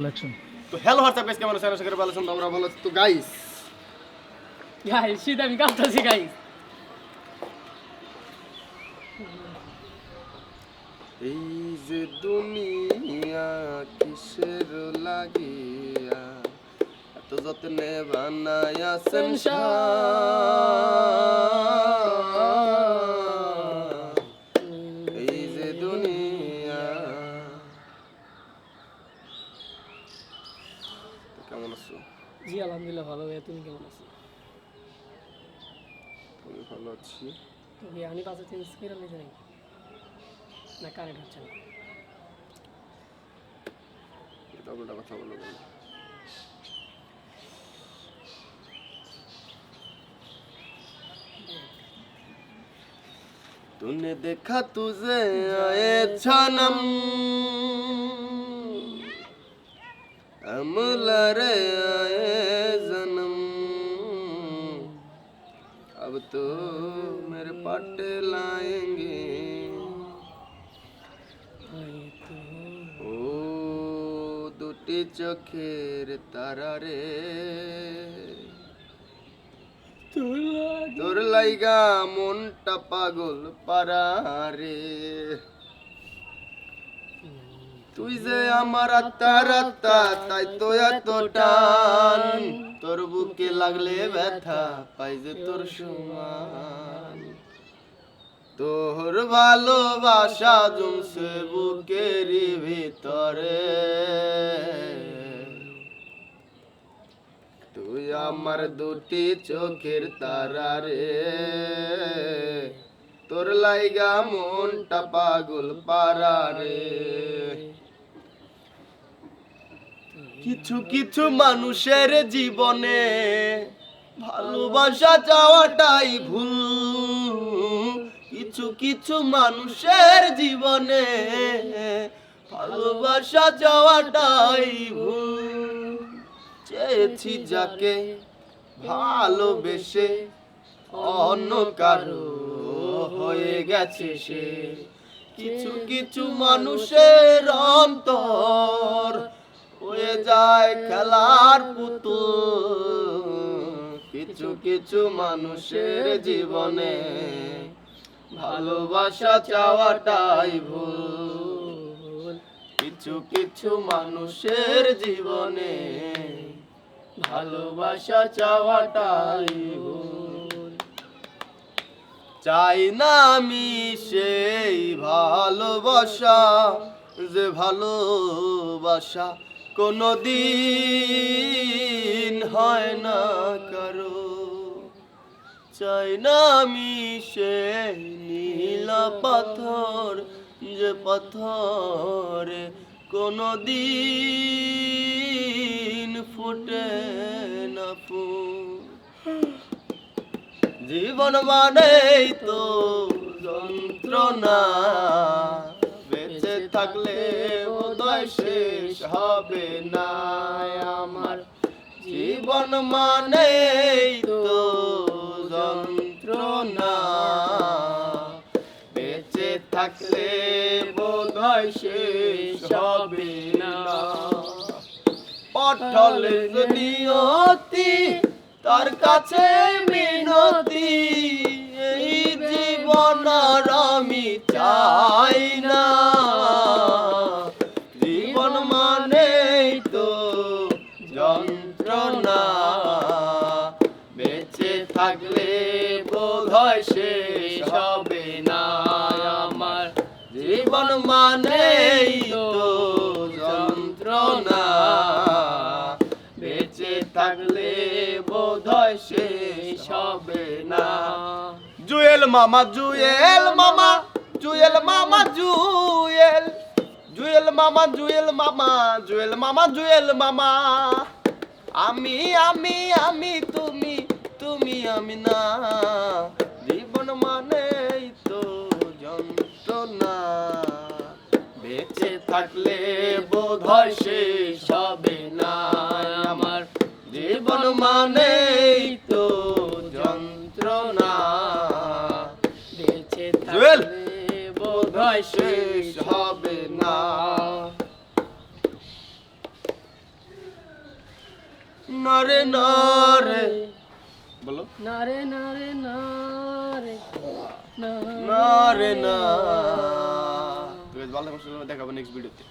Collection তো hello WhatsApp guys কেমন আছেন? আশা করি ভালো আছেন আমরা ভালো আছি? তো গাইস গাই শীত আমি কাঁপতেছি গাই এই যে দুনিয়া কিসের লাগিয়া এত যত্নে বানায়াছেন এই কেমন আছো জি আলহামদুলিল্লাহ ভালো ভাইয়া তুমি কেমন আছো আমি ভালো আছি তো ভাইয়া আমি পাশে চেঞ্জ করে নিতে নাকি না কারেন্ট হচ্ছে না এটা উল্টা কথা বলো কেন? तूने देखा तुझे आए छनम अमला रे आए जन्म अब तो मेरे पाटे लाएंगे ও দুটি চোখের তারা রে তোর লাইগা মনটা পাগল পারা রে তুই যে আমার আত্মার আত্মা, তাই তো এত টান। তোর বুকে লাগলে ব্যথা, পাই যে তোর সমান। তোর ভালোবাসা জমছে বুকের ভিতরে। তুই আমার দুটি চোখের তারা রে। তোর লাইগা মনটা পাগল পারা রে। কিছু কিছু মানুষের জীবনে ভালোবাসা চাওয়াটাই ভুল। কিছু কিছু মানুষের জীবনে ভালোবাসা চাওয়াটাই ভুল। চেয়েছি যাকে ভালোবেসে অন্য কারও হয়ে গেছে সে। কিছু কিছু মানুষের অন্তর হয়ে যায় খেলার পুতুল। কিছু কিছু মানুষের জীবনে ভালোবাসা চাওয়াটাই ভুল। কিছু কিছু মানুষের জীবনে ভালোবাসা চাওয়াটাই চাই না আমি সেই ভালোবাসা, যে ভালোবাসা কোনো দিন হয় না কারও। চাই না আমি সেই নীলা পাথর, যে পাথরে কোনো দিন ফুটে না ফুল জীবন মানেই তো যন্ত্রণা। থাকলে বোধহয় শেষ হবে না। আমার জীবন মানে তো যন্ত্রণা। বেঁচে থাকলে বোধহয় শেষ হবে না। পটল নিয়তি তার কাছে মিনতি, এই জীবন আর আমি চাই না। থাকলে বোধহয় শেষ হবে না আমার। জীবন মানে যন্ত্রণা। বেঁচে থাকলে বোধহয় শেষ হবে না। জুয়েল মামা জুয়েল মামা জুয়েল মামা, জুয়েল। জুয়েল মামা জুয়েল মামা জুয়েল মামা জুয়েল মামা। আমি আমি আমি তুমি তুমি আমি না। জীবন মানেই তো যন্ত্রণা। বেঁচে থাকলে বোধহয় শেষ হবে না। আমার জীবন মানেই তো যন্ত্রণা। বেঁচে! থাকলে বোধহয় শেষ হবে না। নরে নরে বলো। না রে না রে না রে না নরে না ভালো থাকবেন দেখাবো নেক্সট ভিডিওতে